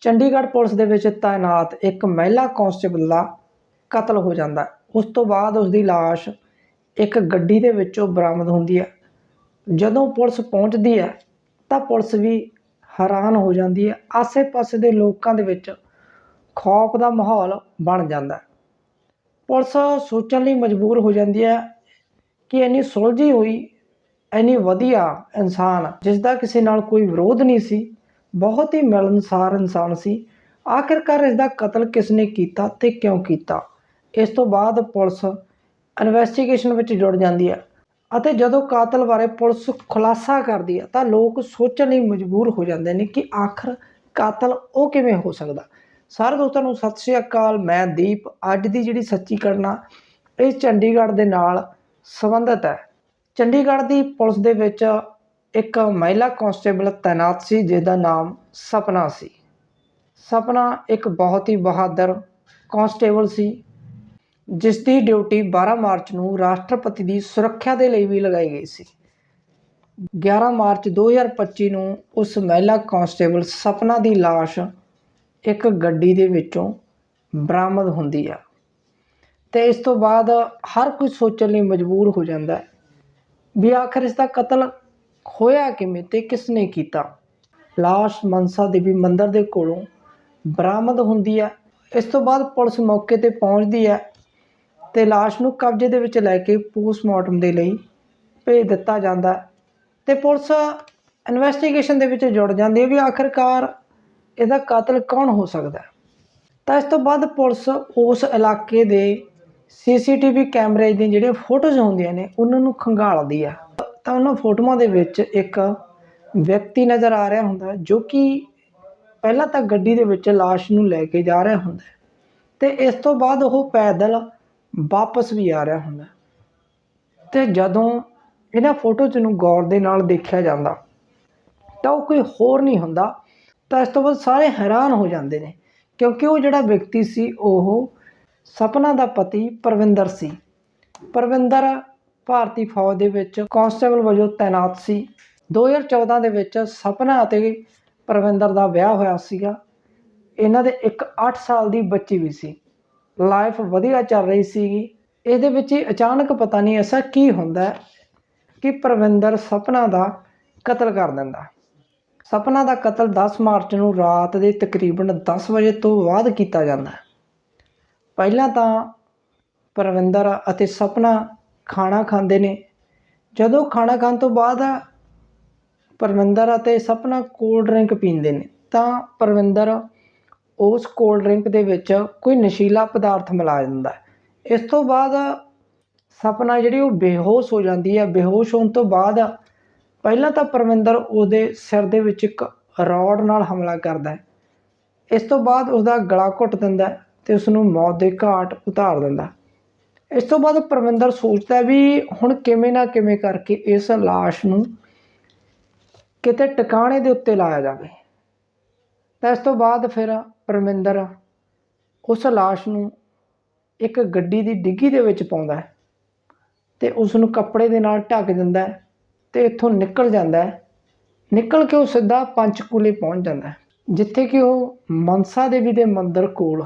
Chandigarh police ਦੇ ਵਿੱਚ ਤਾਇਨਾਤ ਇੱਕ ਮਹਿਲਾ ਕਾਂਸਟੇਬਲ ਦਾ ਕਤਲ ਹੋ ਜਾਂਦਾ ਉਸ ਤੋਂ ਬਾਅਦ ਉਸ ਦੀ ਲਾਸ਼ ਇੱਕ ਗੱਡੀ ਦੇ ਵਿੱਚੋਂ ਬਰਾਮਦ ਹੁੰਦੀ ਹੈ। ਜਦੋਂ ਪੁਲਿਸ ਪਹੁੰਚਦੀ ਹੈ, ਤਾਂ ਪੁਲਿਸ ਵੀ ਹੈਰਾਨ ਹੋ ਜਾਂਦੀ ਹੈ। ਆਸੇ-ਪਾਸੇ ਦੇ ਲੋਕਾਂ ਦੇ ਵਿੱਚ ਖੌਫ ਦਾ ਮਾਹੌਲ ਬਣ ਜਾਂਦਾ ਹੈ। ਪੁਲਿਸ ਸੋਚਣ ਲਈ ਮਜਬੂਰ ਹੋ ਜਾਂਦੀ ਹੈ ਕਿ ਇੰਨੀ ਸੁਲਝੀ ਹੋਈ, ਇੰਨੀ ਵਧੀਆ ਇਨਸਾਨ ਜਿਸ ਦਾ ਕਿਸੇ ਨਾਲ ਕੋਈ ਵਿਰੋਧ ਨਹੀਂ ਸੀ ਬਹੁਤ ਹੀ ਮਿਲਣਸਾਰ ਇਨਸਾਨ ਸੀ। ਆਖਿਰਕਾਰ ਇਸ ਦਾ ਕਤਲ ਕਿਸ ਨੇ ਕੀਤਾ ਤੇ ਕਿਉਂ ਕੀਤਾ? ਇਸ ਤੋਂ ਬਾਅਦ ਪੁਲਿਸ ਇਨਵੈਸਟੀਗੇਸ਼ਨ ਵਿੱਚ ਜੁੜ ਜਾਂਦੀ ਹੈ ਅਤੇ ਜਦੋਂ ਕਾਤਲ ਬਾਰੇ ਪੁਲਿਸ ਖੁਲਾਸਾ ਕਰਦੀ ਹੈ ਤਾਂ ਲੋਕ ਸੋਚਣ ਲਈ ਮਜਬੂਰ ਹੋ ਜਾਂਦੇ ਨੇ ਕਿ ਆਖਰ ਕਾਤਲ ਉਹ ਕਿਵੇਂ ਹੋ ਸਕਦਾ? ਸਾਰੇ ਦੋਸਤਾਂ ਨੂੰ ਸਤਿ ਸ਼੍ਰੀ ਅਕਾਲ, ਮੈਂ ਦੀਪ। ਅੱਜ ਦੀ ਜਿਹੜੀ ਸੱਚੀ ਘਟਨਾ ਇਹ ਚੰਡੀਗੜ੍ਹ ਦੇ ਨਾਲ ਸੰਬੰਧਿਤ ਹੈ। ਚੰਡੀਗੜ੍ਹ ਦੀ ਪੁਲਿਸ ਦੇ ਵਿੱਚ ਇੱਕ ਮਹਿਲਾ ਕਾਂਸਟੇਬਲ ਤਾਇਨਾਤ ਸੀ ਜਿਸ ਦਾ ਨਾਮ ਸਪਨਾ ਸੀ। ਸਪਨਾ ਇੱਕ ਬਹੁਤ ਹੀ ਬਹਾਦਰ ਕਾਂਸਟੇਬਲ ਸੀ ਜਿਸ ਦੀ ਡਿਊਟੀ 12 ਮਾਰਚ ਨੂੰ ਰਾਸ਼ਟਰਪਤੀ ਦੀ ਸੁਰੱਖਿਆ ਦੇ ਲਈ ਵੀ ਲਗਾਈ ਗਈ ਸੀ। 11 ਮਾਰਚ 2025 ਨੂੰ ਉਸ ਮਹਿਲਾ ਕਾਂਸਟੇਬਲ ਸਪਨਾ ਦੀ ਲਾਸ਼ ਇੱਕ ਗੱਡੀ ਦੇ ਵਿੱਚੋਂ ਬਰਾਮਦ ਹੁੰਦੀ ਆ ਤੇ ਇਸ ਤੋਂ ਬਾਅਦ ਹਰ ਕੋਈ ਸੋਚਣ ਲਈ ਮਜਬੂਰ ਹੋ ਜਾਂਦਾ ਹੈ ਵੀ ਆਖਰ ਇਸ ਦਾ ਕਤਲ ਖੋਇਆ ਕਿਵੇਂ ਤੇ ਕਿਸ ਨੇ ਕੀਤਾ? ਲਾਸ਼ ਮਨਸਾ ਦੇਵੀ ਮੰਦਿਰ ਦੇ ਕੋਲੋਂ ਬਰਾਮਦ ਹੁੰਦੀ ਹੈ। ਇਸ ਤੋਂ ਬਾਅਦ ਪੁਲਿਸ ਮੌਕੇ ਤੇ ਪਹੁੰਚਦੀ ਹੈ ਤੇ ਲਾਸ਼ ਨੂੰ ਕਬਜ਼ੇ ਦੇ ਵਿੱਚ ਲੈ ਕੇ ਪੋਸਟਮਾਰਟਮ ਦੇ ਲਈ ਭੇਜ ਦਿੱਤਾ ਜਾਂਦਾ ਹੈ। ਤੇ ਪੁਲਿਸ ਇਨਵੈਸਟੀਗੇਸ਼ਨ ਦੇ ਵਿੱਚ ਜੁੜ ਜਾਂਦੀ ਹੈ ਵੀ ਆਖਰਕਾਰ ਇਹਦਾ ਕਾਤਲ ਕੌਣ ਹੋ ਸਕਦਾ ਤਾਂ ਇਸ ਤੋਂ ਬਾਅਦ ਪੁਲਿਸ ਉਸ ਇਲਾਕੇ ਦੇ ਸੀਸੀਟੀਵੀ ਕੈਮਰੇ ਦੀਆਂ ਜਿਹੜੀਆਂ ਫੋਟੋਜ਼ ਹੁੰਦੀਆਂ ਨੇ, ਉਹਨਾਂ ਨੂੰ ਖੰਗਾਲਦੀ ਆ ਤਾਂ ਉਹਨਾਂ ਫੋਟੋਆਂ ਦੇ ਵਿੱਚ ਇੱਕ ਵਿਅਕਤੀ ਨਜ਼ਰ ਆ ਰਿਹਾ ਹੁੰਦਾ ਜੋ ਕਿ ਪਹਿਲਾਂ ਤਾਂ ਗੱਡੀ ਦੇ ਵਿੱਚ ਲਾਸ਼ ਨੂੰ ਲੈ ਕੇ ਜਾ ਰਿਹਾ ਹੁੰਦਾ ਅਤੇ ਇਸ ਤੋਂ ਬਾਅਦ ਉਹ ਪੈਦਲ ਵਾਪਸ ਵੀ ਆ ਰਿਹਾ ਹੁੰਦਾ ਅਤੇ ਜਦੋਂ ਇਹਨਾਂ ਫੋਟੋਜ਼ ਨੂੰ ਗੌਰ ਦੇ ਨਾਲ ਦੇਖਿਆ ਜਾਂਦਾ, ਤਾਂ ਉਹ ਕੋਈ ਹੋਰ ਨਹੀਂ ਹੁੰਦਾ, ਤਾਂ ਇਸ ਤੋਂ ਬਾਅਦ ਸਾਰੇ ਹੈਰਾਨ ਹੋ ਜਾਂਦੇ ਨੇ, ਕਿਉਂਕਿ ਉਹ ਜਿਹੜਾ ਵਿਅਕਤੀ ਸੀ, ਉਹ ਸਪਨਾ ਦਾ ਪਤੀ ਪਰਵਿੰਦਰ ਸੀ। ਪਰਵਿੰਦਰ ਭਾਰਤੀ ਫੌਜ ਦੇ ਵਿੱਚ ਕਾਂਸਟੇਬਲ ਵਜੋਂ ਤਾਇਨਾਤ ਸੀ। 2014 ਦੇ ਵਿੱਚ ਸਪਨਾ ਅਤੇ ਪਰਵਿੰਦਰ ਦਾ ਵਿਆਹ ਹੋਇਆ ਸੀਗਾ। ਇਹਨਾਂ ਦੇ ਇੱਕ 8 ਸਾਲ ਦੀ ਬੱਚੀ ਵੀ ਸੀ। ਲਾਈਫ ਵਧੀਆ ਚੱਲ ਰਹੀ ਸੀਗੀ। ਇਹਦੇ ਵਿੱਚ ਹੀ ਅਚਾਨਕ ਪਤਾ ਨਹੀਂ ਐਸਾ ਕੀ ਹੁੰਦਾ ਕਿ ਪਰਵਿੰਦਰ ਸਪਨਾ ਦਾ ਕਤਲ ਕਰ ਦਿੰਦਾ। ਸਪਨਾ ਦਾ ਕਤਲ 10 ਮਾਰਚ ਨੂੰ ਰਾਤ ਦੇ ਤਕਰੀਬਨ 10 ਵਜੇ ਤੋਂ ਬਾਅਦ ਕੀਤਾ ਜਾਂਦਾ ਪਹਿਲਾਂ ਤਾਂ ਪਰਵਿੰਦਰ ਅਤੇ ਸਪਨਾ ਖਾਣਾ ਖਾਂਦੇ ਨੇ। ਜਦੋਂ ਖਾਣਾ ਖਾਣ ਤੋਂ ਬਾਅਦ ਪਰਵਿੰਦਰ ਅਤੇ ਸਪਨਾ ਕੋਲਡ ਡਰਿੰਕ ਪੀਂਦੇ ਨੇ, ਤਾਂ ਪਰਵਿੰਦਰ ਉਸ ਕੋਲਡ ਡਰਿੰਕ ਦੇ ਵਿੱਚ ਕੋਈ ਨਸ਼ੀਲਾ ਪਦਾਰਥ ਮਿਲਾ ਦਿੰਦਾ ਇਸ ਤੋਂ ਬਾਅਦ ਸਪਨਾ ਜਿਹੜੀ ਉਹ ਬੇਹੋਸ਼ ਹੋ ਜਾਂਦੀ ਹੈ। ਬੇਹੋਸ਼ ਹੋਣ ਤੋਂ ਬਾਅਦ ਪਹਿਲਾਂ ਤਾਂ ਪਰਵਿੰਦਰ ਉਹਦੇ ਸਿਰ ਦੇ ਵਿੱਚ ਇੱਕ ਰੋਡ ਨਾਲ ਹਮਲਾ ਕਰਦਾ ਹੈ। ਇਸ ਤੋਂ ਬਾਅਦ ਉਸਦਾ ਗਲਾ ਘੁੱਟ ਦਿੰਦਾ ਹੈ ਤੇ ਉਸ ਨੂੰ ਮੌਤ ਦੇ ਘਾਟ ਉਤਾਰ ਦਿੰਦਾ ਇਸ ਤੋਂ ਬਾਅਦ ਪਰਵਿੰਦਰ ਸੋਚਦਾ ਵੀ ਹੁਣ ਕਿਵੇਂ ਨਾ ਕਿਵੇਂ ਕਰਕੇ ਇਸ ਲਾਸ਼ ਨੂੰ ਕਿਤੇ ਟਿਕਾਣੇ ਦੇ ਉੱਤੇ ਲਾਇਆ ਜਾਵੇ। ਤਾਂ ਇਸ ਤੋਂ ਬਾਅਦ ਫਿਰ ਪਰਮਿੰਦਰ ਉਸ ਲਾਸ਼ ਨੂੰ ਇੱਕ ਗੱਡੀ ਦੀ ਡਿੱਗੀ ਦੇ ਵਿੱਚ ਪਾਉਂਦਾ ਹੈ ਤੇ ਉਸ ਨੂੰ ਕੱਪੜੇ ਦੇ ਨਾਲ ਢੱਕ ਦਿੰਦਾ ਹੈ ਤੇ ਇੱਥੋਂ ਨਿਕਲ ਜਾਂਦਾ ਹੈ। ਨਿਕਲ ਕੇ ਉਹ ਸਿੱਧਾ ਪੰਚਕੂਲੇ ਪਹੁੰਚ ਜਾਂਦਾ ਹੈ, ਜਿੱਥੇ ਕਿ ਉਹ ਮਨਸਾ ਦੇਵੀ ਦੇ ਮੰਦਿਰ ਕੋਲ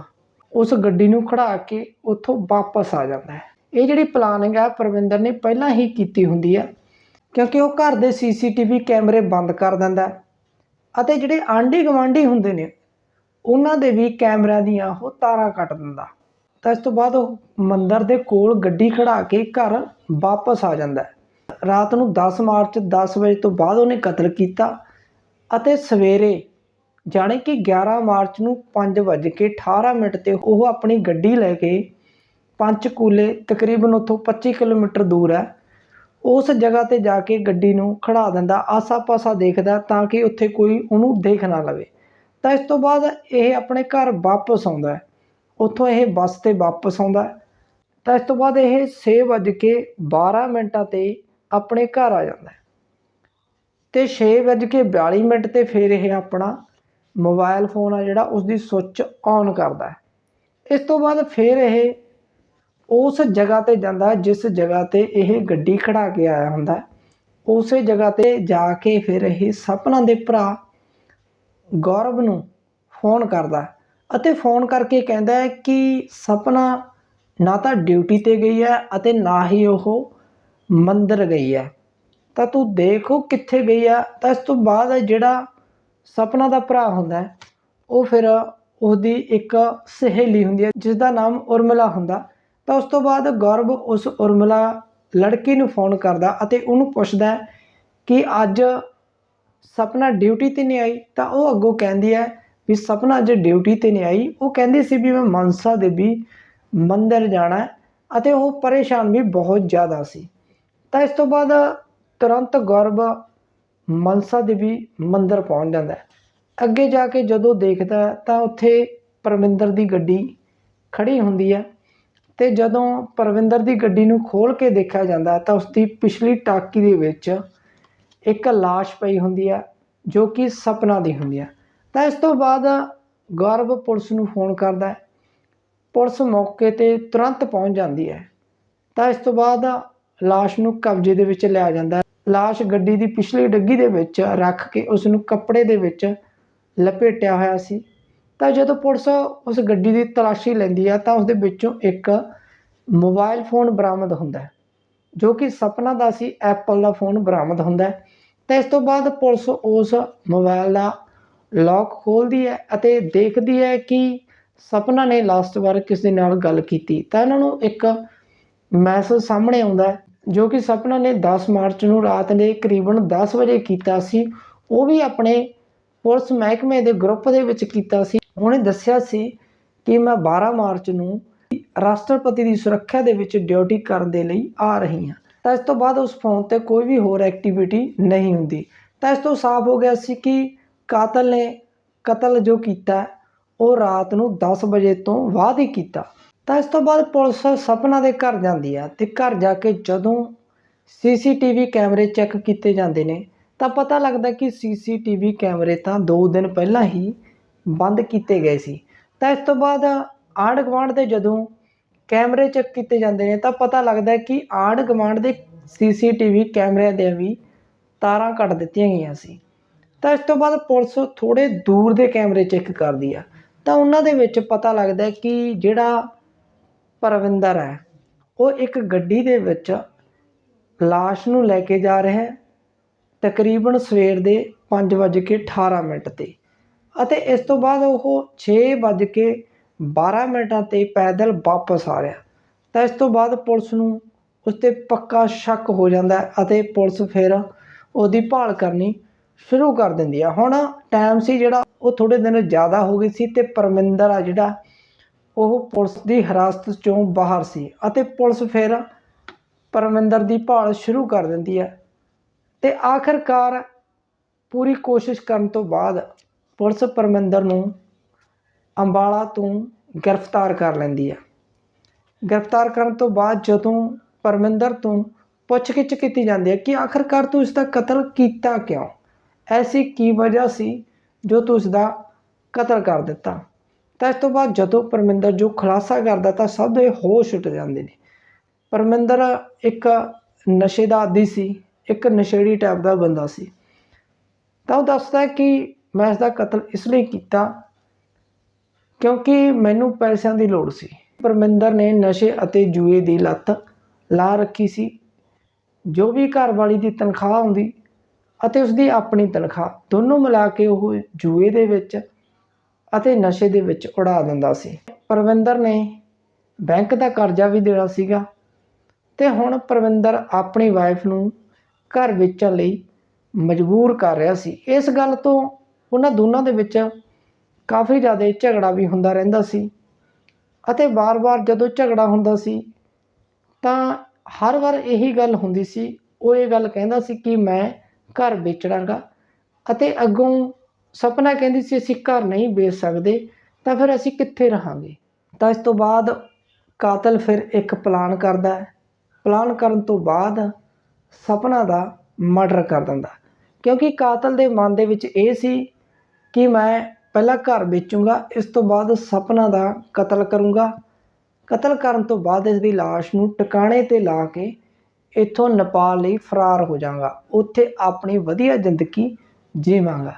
ਉਸ ਗੱਡੀ ਨੂੰ ਖੜਾ ਕੇ ਉੱਥੋਂ ਵਾਪਸ ਆ ਜਾਂਦਾ ਹੈ। ਇਹ ਜਿਹੜੀ ਪਲਾਨਿੰਗ ਹੈ ਪਰਵਿੰਦਰ ਨੇ ਪਹਿਲਾਂ ਹੀ ਕੀਤੀ ਹੁੰਦੀ ਹੈ ਕਿਉਂਕਿ ਉਹ ਘਰ ਦੇ ਸੀਸੀਟੀਵੀ ਕੈਮਰੇ ਬੰਦ ਕਰ ਦਿੰਦਾ ਅਤੇ ਜਿਹੜੇ ਆਂਢੀ ਗੁਆਂਢੀ ਹੁੰਦੇ ਨੇ, ਉਹਨਾਂ ਦੇ ਵੀ ਕੈਮਰਿਆਂ ਦੀਆਂ ਉਹ ਤਾਰਾਂ ਕੱਟ ਦਿੰਦਾ। ਤਾਂ ਇਸ ਤੋਂ ਬਾਅਦ ਉਹ ਮੰਦਰ ਦੇ ਕੋਲ ਗੱਡੀ ਖੜਾ ਕੇ ਘਰ ਵਾਪਸ ਆ ਜਾਂਦਾ ਰਾਤ ਨੂੰ 10 ਮਾਰਚ 10 ਵਜੇ ਤੋਂ ਬਾਅਦ ਉਹਨੇ ਕਤਲ ਕੀਤਾ ਅਤੇ ਸਵੇਰੇ ਜਾਣੇ ਕਿ 11 ਮਾਰਚ ਨੂੰ 5:18 ਮਿੰਟ ਤੇ ਉਹ ਆਪਣੀ ਗੱਡੀ ਲੈ ਕੇ ਪੰਚਕੂਲੇ ਤਕਰੀਬਨ ਉੱਥੋਂ 25 ਕਿਲੋਮੀਟਰ ਦੂਰ ਹੈ। ਉਸ ਜਗ੍ਹਾ ਤੇ ਜਾ ਕੇ ਗੱਡੀ ਨੂੰ ਖੜਾ ਦਿੰਦਾ, ਆਸਾ-ਪਾਸਾ ਦੇਖਦਾ ਤਾਂ ਕਿ ਉੱਥੇ ਕੋਈ ਉਹਨੂੰ ਦੇਖ ਨਾ ਲਵੇ। ਤਾਂ ਇਸ ਤੋਂ ਬਾਅਦ ਇਹ ਆਪਣੇ ਘਰ ਵਾਪਸ ਆਉਂਦਾ ਉੱਥੋਂ ਇਹ ਬੱਸ ਤੇ ਵਾਪਸ ਆਉਂਦਾ ਤਾਂ ਇਸ ਤੋਂ ਬਾਅਦ ਇਹ 6:12 ਮਿੰਟਾਂ ਤੇ ਆਪਣੇ ਘਰ ਆ ਜਾਂਦਾ ਹੈ। ਤੇ 6:42 ਮਿੰਟ ਤੇ ਫਿਰ ਇਹ ਆਪਣਾ ਮੋਬਾਈਲ ਫੋਨ ਆ ਜਿਹੜਾ ਉਸ ਦੀ ਸੁੱਚ ਔਨ ਕਰਦਾ ਹੈ। ਇਸ ਤੋਂ ਬਾਅਦ ਫਿਰ ਇਹ ਉਸ ਜਗ੍ਹਾ ਤੇ ਜਾਂਦਾ ਜਿਸ ਜਗ੍ਹਾ ਤੇ ਇਹ ਗੱਡੀ ਖੜਾ ਕੇ ਆਇਆ ਹੁੰਦਾ ਉਸੇ ਜਗ੍ਹਾ ਤੇ ਜਾ ਕੇ ਫਿਰ ਇਹ ਸਪਨਾ ਦੇ ਭਰਾ ਗੌਰਵ ਨੂੰ ਫੋਨ ਕਰਦਾ ਅਤੇ ਫੋਨ ਕਰਕੇ ਕਹਿੰਦਾ ਹੈ ਕਿ ਸਪਨਾ ਨਾ ਤਾਂ ਡਿਊਟੀ ਤੇ ਗਈ ਹੈ ਅਤੇ ਨਾ ਹੀ ਉਹ ਮੰਦਰ ਗਈ ਹੈ। ਤਾਂ ਤੂੰ ਦੇਖੋ ਕਿੱਥੇ ਗਈ ਆ। ਤਾਂ ਇਸ ਤੋਂ ਬਾਅਦ ਜਿਹੜਾ ਸਪਨਾ ਦਾ ਭਰਾ ਹੁੰਦਾ ਹੈ, ਉਹ ਫਿਰ ਉਹਦੀ ਇੱਕ ਸਹੇਲੀ ਹੁੰਦੀ ਹੈ ਜਿਸ ਦਾ ਨਾਮ ਉਰਮਿਲਾ ਹੁੰਦਾ। ਤਾਂ ਉਸ ਤੋਂ ਬਾਅਦ ਗੌਰਵ ਉਸ ਉਰਮਿਲਾ ਲੜਕੀ ਨੂੰ ਫੋਨ ਕਰਦਾ ਅਤੇ ਉਹਨੂੰ ਪੁੱਛਦਾ ਕਿ ਅੱਜ ਸਪਨਾ ਡਿਊਟੀ ਤੇ ਨਹੀਂ ਆਈ। ਤਾਂ ਉਹ ਅੱਗੋਂ ਕਹਿੰਦੀ ਹੈ ਵੀ ਸਪਨਾ ਅੱਜ ਡਿਊਟੀ ਤੇ ਨਹੀਂ ਆਈ। ਉਹ ਕਹਿੰਦੀ ਸੀ ਵੀ ਮੈਂ ਮਨਸਾ ਦੇਵੀ ਮੰਦਿਰ ਜਾਣਾ ਅਤੇ ਉਹ ਪਰੇਸ਼ਾਨ ਵੀ ਬਹੁਤ ਜ਼ਿਆਦਾ ਸੀ। ਤਾਂ ਇਸ ਤੋਂ ਬਾਅਦ ਤੁਰੰਤ ਗੌਰਵ ਮਨਸਾ ਦੇਵੀ ਮੰਦਿਰ ਪਹੁੰਚ ਜਾਂਦਾ ਹੈ। ਅੱਗੇ ਜਾ ਕੇ ਜਦੋਂ ਦੇਖਦਾ ਤਾਂ ਉੱਥੇ ਪਰਮਿੰਦਰ ਦੀ ਗੱਡੀ ਖੜੀ ਹੁੰਦੀ ਹੈ ਤੇ ਜਦੋਂ ਪਰਵਿੰਦਰ ਦੀ ਗੱਡੀ ਨੂੰ ਖੋਲ ਕੇ ਦੇਖਿਆ ਜਾਂਦਾ ਤਾਂ ਉਸ ਦੀ ਪਿਛਲੀ ਟਾਕੀ ਦੇ ਵਿੱਚ ਇੱਕ ਲਾਸ਼ ਪਈ ਹੁੰਦੀ ਹੈ, ਜੋ ਕਿ ਸਪਨਾ ਦੀ ਹੁੰਦੀ ਹੈ। ਤਾਂ ਇਸ ਤੋਂ ਬਾਅਦ ਗੌਰਵ ਪੁਲਿਸ ਨੂੰ ਫੋਨ ਕਰਦਾ ਹੈ। ਪੁਲਿਸ ਮੌਕੇ ਤੇ ਤੁਰੰਤ ਪਹੁੰਚ ਜਾਂਦੀ ਹੈ। ਤਾਂ ਇਸ ਤੋਂ ਬਾਅਦ ਲਾਸ਼ ਨੂੰ ਕਬਜ਼ੇ ਦੇ ਵਿੱਚ ਲਿਆ ਜਾਂਦਾ ਹੈ ਲਾਸ਼ ਗੱਡੀ ਦੀ ਪਿਛਲੀ ਡੱਗੀ ਦੇ ਵਿੱਚ ਰੱਖ ਕੇ ਉਸ ਨੂੰ ਕੱਪੜੇ ਦੇ ਵਿੱਚ ਲਪੇਟਿਆ ਹੋਇਆ ਸੀ। ਤਾਂ ਜਦੋਂ ਪੁਲਿਸ ਉਸ ਗੱਡੀ ਦੀ ਤਲਾਸ਼ੀ ਲੈਂਦੀ ਆ, ਤਾਂ ਉਸ ਦੇ ਵਿੱਚੋਂ ਇੱਕ ਮੋਬਾਈਲ ਫੋਨ ਬਰਾਮਦ ਹੁੰਦਾ ਹੈ, ਜੋ ਕਿ ਸਪਨਾ ਦਾ ਸੀ, ਐਪਲ ਦਾ ਫੋਨ ਬਰਾਮਦ ਹੁੰਦਾ ਹੈ। ਤਾਂ ਇਸ ਤੋਂ ਬਾਅਦ ਪੁਲਿਸ ਉਸ ਮੋਬਾਈਲ ਦਾ ਲੌਕ ਖੋਲਦੀ ਹੈ ਅਤੇ ਦੇਖਦੀ ਹੈ ਕਿ ਸਪਨਾ ਨੇ ਲਾਸਟ ਵਾਰ ਕਿਸ ਦੇ ਨਾਲ ਗੱਲ ਕੀਤੀ। ਤਾਂ ਇਹਨਾਂ ਨੂੰ ਇੱਕ ਮੈਸੇਜ ਸਾਹਮਣੇ ਆਉਂਦਾ ਹੈ ਜੋ ਕਿ ਸਪਨਾ ਨੇ 10 ਮਾਰਚ ਨੂੰ ਰਾਤ ਦੇ ਕਰੀਬਨ 10 ਵਜੇ ਕੀਤਾ ਸੀ, ਉਹ ਵੀ ਆਪਣੇ ਪੁਲਿਸ ਮਹਿਕਮੇ ਦੇ ਗਰੁੱਪ ਦੇ ਵਿੱਚ ਕੀਤਾ ਸੀ। ਉਹਨੇ ਦੱਸਿਆ ਸੀ ਕਿ ਮੈਂ 12 ਮਾਰਚ ਨੂੰ ਰਾਸ਼ਟਰਪਤੀ ਦੀ ਸੁਰੱਖਿਆ ਦੇ ਵਿੱਚ ਡਿਊਟੀ ਕਰਨ ਦੇ ਲਈ ਆ ਰਹੀ ਹਾਂ। ਤਾਂ ਇਸ ਤੋਂ ਬਾਅਦ ਉਸ ਫੋਨ ਤੇ ਕੋਈ ਵੀ ਹੋਰ ਐਕਟੀਵਿਟੀ ਨਹੀਂ ਹੁੰਦੀ। ਤਾਂ ਇਸ ਤੋਂ ਸਾਫ਼ ਹੋ ਗਿਆ ਸੀ ਕਿ ਕਾਤਲ ਨੇ ਕਤਲ ਜੋ ਕੀਤਾ, ਉਹ ਰਾਤ ਨੂੰ 10 ਵਜੇ ਤੋਂ ਬਾਅਦ ਹੀ ਕੀਤਾ। ਤਾਂ ਇਸ ਤੋਂ ਬਾਅਦ ਪੁਲਿਸ ਸਪਨਾ ਦੇ ਘਰ ਜਾਂਦੀ ਆ ਤੇ ਘਰ ਜਾ ਕੇ ਜਦੋਂ ਸੀਸੀਟੀਵੀ ਕੈਮਰੇ ਚੈੱਕ ਕੀਤੇ ਜਾਂਦੇ ਨੇ, ਤਾਂ ਪਤਾ ਲੱਗਦਾ ਕਿ ਸੀਸੀਟੀਵੀ ਕੈਮਰੇ ਤਾਂ 2 ਦਿਨ ਪਹਿਲਾਂ ਹੀ ਬੰਦ ਕੀਤੇ ਗਏ ਸੀ। ਤਾਂ ਇਸ ਤੋਂ ਬਾਅਦ ਆਂਢ ਗੁਆਂਢ ਦੇ ਜਦੋਂ ਕੈਮਰੇ ਚੈੱਕ ਕੀਤੇ ਜਾਂਦੇ ਨੇ, ਤਾਂ ਪਤਾ ਲੱਗਦਾ ਕਿ ਆਂਢ ਗੁਆਂਢ ਦੇ ਸੀਸੀਟੀਵੀ ਕੈਮਰਿਆਂ ਦੇ ਵੀ ਤਾਰਾਂ ਕੱਟ ਦਿੱਤੀਆਂ ਗਈਆਂ ਸੀ। ਤਾਂ ਇਸ ਤੋਂ ਬਾਅਦ ਪੁਲਿਸ ਥੋੜੇ ਦੂਰ ਦੇ ਕੈਮਰੇ ਚੈੱਕ ਕਰਦੀ ਆ। ਤਾਂ ਉਹਨਾਂ ਦੇ ਵਿੱਚ ਪਤਾ ਲੱਗਦਾ ਕਿ ਜਿਹੜਾ ਪਰਵਿੰਦਰ ਹੈ। ਉਹ ਇੱਕ ਗੱਡੀ ਦੇ ਵਿੱਚ ਲਾਸ਼ ਨੂੰ ਲੈ ਕੇ ਜਾ ਰਿਹਾ ਹੈ। ਤਕਰੀਬਨ ਸਵੇਰ ਦੇ 5:18 ਮਿੰਟ ਤੇ ਅਤੇ ਇਸ ਤੋਂ ਬਾਅਦ ਉਹ 6:12 ਮਿੰਟਾਂ ਤੇ ਪੈਦਲ ਵਾਪਸ ਆ ਰਿਹਾ। ਤਾਂ ਇਸ ਤੋਂ ਬਾਅਦ ਪੁਲਿਸ ਨੂੰ ਉਸ ਤੇ ਪੱਕਾ ਸ਼ੱਕ ਹੋ ਜਾਂਦਾ ਅਤੇ ਪੁਲਿਸ ਫਿਰ ਉਹਦੀ ਭਾਲ ਕਰਨੀ ਸ਼ੁਰੂ ਕਰ ਦਿੰਦੀ ਆ ਹੁਣ ਟਾਈਮ ਸੀ ਜਿਹੜਾ ਉਹ ਥੋੜੇ ਦਿਨ ਜ਼ਿਆਦਾ ਹੋ ਗਈ ਸੀ ਤੇ ਪਰਮਿੰਦਰ ਆ ਜਿਹੜਾ ਉਹ ਪੁਲਿਸ ਦੀ ਹਿਰਾਸਤ ਚੋਂ ਬਾਹਰ ਸੀ ਅਤੇ ਪੁਲਿਸ ਫਿਰ ਪਰਮਿੰਦਰ ਦੀ ਭਾਲ ਸ਼ੁਰੂ ਕਰ ਦਿੰਦੀ ਹੈ। ਤੇ ਆਖਰਕਾਰ ਪੂਰੀ ਕੋਸ਼ਿਸ਼ ਕਰਨ ਤੋਂ ਬਾਅਦ ਪੁਲਿਸ ਪਰਮਿੰਦਰ ਨੂੰ ਅੰਬਾਲਾ ਤੋਂ ਗ੍ਰਿਫਤਾਰ ਕਰ ਲੈਂਦੀ ਹੈ। ਗ੍ਰਿਫਤਾਰ ਕਰਨ ਤੋਂ ਬਾਅਦ ਜਦੋਂ ਪਰਮਿੰਦਰ ਤੋਂ ਪੁੱਛਗਿੱਛ ਕੀਤੀ ਜਾਂਦੀ ਹੈ ਕਿ ਆਖਰਕਾਰ ਤੂੰ ਇਸ ਦਾ ਕਤਲ ਕੀਤਾ ਕਿਉਂ? ਐਸੀ ਕੀ ਵਜ੍ਹਾ ਸੀ ਜੋ ਤੂੰ ਇਸ ਦਾ ਕਤਲ ਕਰ ਦਿੱਤਾ? ਤਾਂ ਇਸ ਤੋਂ ਬਾਅਦ ਜਦੋਂ ਪਰਮਿੰਦਰ ਜੋ ਖੁਲਾਸਾ ਕਰਦਾ ਤਾਂ ਸਭ ਦੇ ਹੋਸ਼ ਉੱਡ ਜਾਂਦੇ ਨੇ। ਪਰਮਿੰਦਰ ਇੱਕ ਨਸ਼ੇ ਦਾ ਆਦੀ ਸੀ, ਇੱਕ ਨਸ਼ੇੜੀ ਟਾਈਪ ਦਾ ਬੰਦਾ ਸੀ। ਤਾਂ ਉਹ ਦੱਸਦਾ ਕਿ ਮੈਂ ਇਸ ਦਾ ਕਤਲ ਇਸ ਲਈ ਕੀਤਾ ਕਿਉਂਕਿ ਮੈਨੂੰ ਪੈਸਿਆਂ ਦੀ ਲੋੜ ਸੀ। ਪਰਮਿੰਦਰ ਨੇ ਨਸ਼ੇ ਅਤੇ ਜੂਏ ਦੀ ਲੱਤ ਲਾ ਰੱਖੀ ਸੀ। ਜੋ ਵੀ ਘਰਵਾਲੀ ਦੀ ਤਨਖਾਹ ਆਉਂਦੀ ਅਤੇ ਉਸ ਦੀ ਆਪਣੀ ਤਨਖਾਹ, ਦੋਨੋਂ ਮਿਲਾ ਕੇ ਉਹ ਜੂਏ ਦੇ ਵਿੱਚ ਅਤੇ ਨਸ਼ੇ ਦੇ ਵਿੱਚ ਉਡਾ ਦਿੰਦਾ ਸੀ। ਪਰਵਿੰਦਰ ਨੇ ਬੈਂਕ ਦਾ ਕਰਜ਼ਾ ਵੀ ਦੇਣਾ ਸੀਗਾ ਤੇ ਹੁਣ ਪਰਵਿੰਦਰ ਆਪਣੀ ਵਾਈਫ ਨੂੰ ਘਰ ਵੇਚਣ ਲਈ ਮਜਬੂਰ ਕਰ ਰਿਹਾ ਸੀ। ਇਸ ਗੱਲ ਤੋਂ ਉਹਨਾਂ ਦੋਨਾਂ ਦੇ ਵਿੱਚ ਕਾਫੀ ਜ਼ਿਆਦਾ ਝਗੜਾ ਵੀ ਹੁੰਦਾ ਰਹਿੰਦਾ ਸੀ ਅਤੇ ਵਾਰ-ਵਾਰ ਜਦੋਂ ਝਗੜਾ ਹੁੰਦਾ ਸੀ ਤਾਂ ਹਰ ਵਾਰ ਇਹੀ ਗੱਲ ਹੁੰਦੀ ਸੀ, ਉਹ ਇਹ ਗੱਲ ਕਹਿੰਦਾ ਸੀ ਕਿ ਮੈਂ ਘਰ ਵੇਚਣਾਗਾ ਅਤੇ ਅੱਗੋਂ ਸਪਨਾ ਕਹਿੰਦੀ ਸੀ, ਅਸੀਂ ਘਰ ਨਹੀਂ ਵੇਚ ਸਕਦੇ, ਤਾਂ ਫਿਰ ਅਸੀਂ ਕਿੱਥੇ ਰਹਾਂਗੇ? ਤਾਂ ਇਸ ਤੋਂ ਬਾਅਦ ਕਾਤਲ ਫਿਰ ਇੱਕ ਪਲਾਨ ਕਰਦਾ ਹੈ। ਪਲਾਨ ਕਰਨ ਤੋਂ ਬਾਅਦ ਸਪਨਾ ਦਾ ਮਰਡਰ ਕਰ ਦਿੰਦਾ ਕਿਉਂਕਿ ਕਾਤਲ ਦੇ ਮਨ ਦੇ ਵਿੱਚ ਇਹ ਸੀ ਕਿ ਮੈਂ ਪਹਿਲਾਂ ਘਰ ਵੇਚੂੰਗਾ, ਇਸ ਤੋਂ ਬਾਅਦ ਸਪਨਾ ਦਾ ਕਤਲ ਕਰੂੰਗਾ। ਕਤਲ ਕਰਨ ਤੋਂ ਬਾਅਦ ਇਸ ਦੀ ਲਾਸ਼ ਨੂੰ ਟਿਕਾਣੇ ਤੇ ਲਾ ਕੇ ਇੱਥੋਂ ਨੇਪਾਲ ਲਈ ਫਰਾਰ ਹੋ ਜਾਵਾਂਗਾ। ਉੱਥੇ ਆਪਣੀ ਵਧੀਆ ਜ਼ਿੰਦਗੀ ਜੀਵਾਂਗਾ।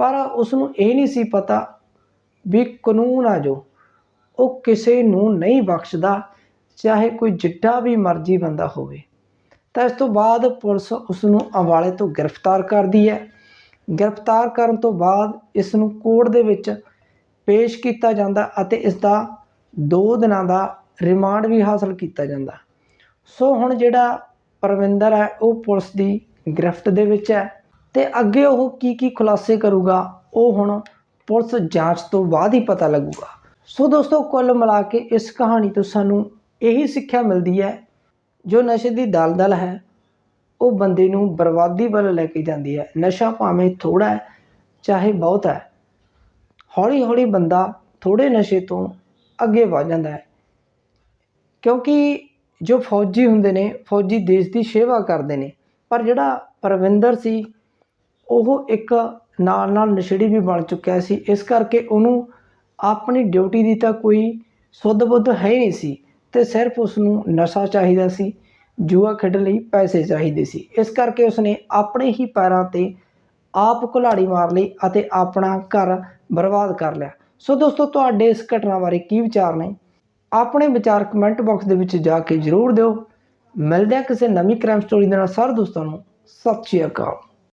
ਪਰ ਉਸ ਨੂੰ ਇਹ ਨਹੀਂ ਸੀ ਪਤਾ ਵੀ ਕਾਨੂੰਨ ਆ ਜੋ, ਉਹ ਕਿਸੇ ਨੂੰ ਨਹੀਂ ਬਖਸ਼ਦਾ, ਚਾਹੇ ਕੋਈ ਜਿੱਡਾ ਵੀ ਮਰਜ਼ੀ ਬੰਦਾ ਹੋਵੇ। ਤਾਂ ਇਸ ਤੋਂ ਬਾਅਦ ਪੁਲਿਸ ਉਸ ਨੂੰ ਅੰਬਾਲੇ ਤੋਂ ਗ੍ਰਿਫਤਾਰ ਕਰਦੀ ਹੈ। ਗ੍ਰਿਫਤਾਰ ਕਰਨ ਤੋਂ ਬਾਅਦ ਇਸ ਨੂੰ ਕੋਰਟ ਦੇ ਵਿੱਚ ਪੇਸ਼ ਕੀਤਾ ਜਾਂਦਾ ਅਤੇ ਇਸ ਦਾ 2 ਦਿਨਾਂ ਦਾ ਰਿਮਾਂਡ ਵੀ ਹਾਸਲ ਕੀਤਾ ਜਾਂਦਾ। ਸੋ ਹੁਣ ਜਿਹੜਾ ਪਰਵਿੰਦਰ ਹੈ, ਉਹ ਪੁਲਿਸ ਦੀ ਗ੍ਰਿਫਤ ਦੇ ਵਿੱਚ ਹੈ। ਤੇ ਅੱਗੇ ਉਹ ਕੀ ਕੀ ਖੁਲਾਸੇ ਕਰੂਗਾ, ਉਹ ਹੁਣ ਪੁਲਿਸ ਜਾਂਚ ਤੋਂ ਬਾਅਦ ਹੀ ਪਤਾ ਲੱਗੂਗਾ। ਸੋ ਦੋਸਤੋ, ਕੁੱਲ ਮਿਲਾ ਕੇ ਇਸ ਕਹਾਣੀ ਤੋਂ ਸਾਨੂੰ ਇਹੀ ਸਿੱਖਿਆ ਮਿਲਦੀ ਹੈ, ਜੋ ਨਸ਼ੇ ਦੀ ਦਲਦਲ ਹੈ, ਉਹ ਬੰਦੇ ਨੂੰ ਬਰਬਾਦੀ ਵੱਲ ਲੈ ਕੇ ਜਾਂਦੀ ਹੈ। ਨਸ਼ਾ ਭਾਵੇਂ ਥੋੜਾ ਹੈ, ਚਾਹੇ ਬਹੁਤ ਹੈ ਹੌਲੀ ਹੌਲੀ ਬੰਦਾ ਥੋੜੇ ਨਸ਼ੇ ਤੋਂ ਅੱਗੇ ਵਧ ਜਾਂਦਾ ਹੈ। ਕਿਉਂਕਿ ਜੋ ਫੌਜੀ ਹੁੰਦੇ ਨੇ, ਫੌਜੀ ਦੇਸ਼ ਦੀ ਸੇਵਾ ਕਰਦੇ ਨੇ, ਪਰ ਜਿਹੜਾ ਪਰਵਿੰਦਰ ਸੀ ਉਹ ਇੱਕ ਨਾਲ ਨਾਲ ਨਸ਼ੇੜੀ ਵੀ ਬਣ ਚੁੱਕਿਆ ਸੀ। ਇਸ ਕਰਕੇ ਉਹਨੂੰ ਆਪਣੀ ਡਿਊਟੀ ਦੀ ਤਾਂ ਕੋਈ ਸੁੱਧ ਬੁੱਧ ਹੈ ਹੀ ਨਹੀਂ ਸੀ ਤੇ ਸਿਰਫ ਉਸ ਨੂੰ ਨਸ਼ਾ ਚਾਹੀਦਾ ਸੀ, ਜੂਆ ਖੇਡਣ ਲਈ ਪੈਸੇ ਚਾਹੀਦੇ ਸੀ। ਇਸ ਕਰਕੇ ਉਸਨੇ ਆਪਣੇ ਹੀ ਪੈਰਾਂ ਤੇ ਆਪ ਕੁਲਾੜੀ ਮਾਰ ਲਈ ਅਤੇ ਆਪਣਾ ਘਰ ਬਰਬਾਦ ਕਰ ਲਿਆ। ਸੋ ਦੋਸਤੋ, ਤੁਹਾਡੇ ਇਸ ਘਟਨਾ ਬਾਰੇ ਕੀ ਵਿਚਾਰ ਨੇ? ਆਪਣੇ ਵਿਚਾਰ ਕਮੈਂਟ ਬਾਕਸ ਦੇ ਵਿੱਚ ਜਾ ਕੇ ਜ਼ਰੂਰ ਦਿਓ। ਮਿਲਦੇ ਹਾਂ ਕਿਸੇ ਨਵੀਂ ਕ੍ਰਾਈਮ ਸਟੋਰੀ ਦੇ ਨਾਲ। ਸਾਰੇ ਦੋਸਤਾਂ ਨੂੰ ਸਤਿ ਸ਼੍ਰੀ ਅਕਾਲ।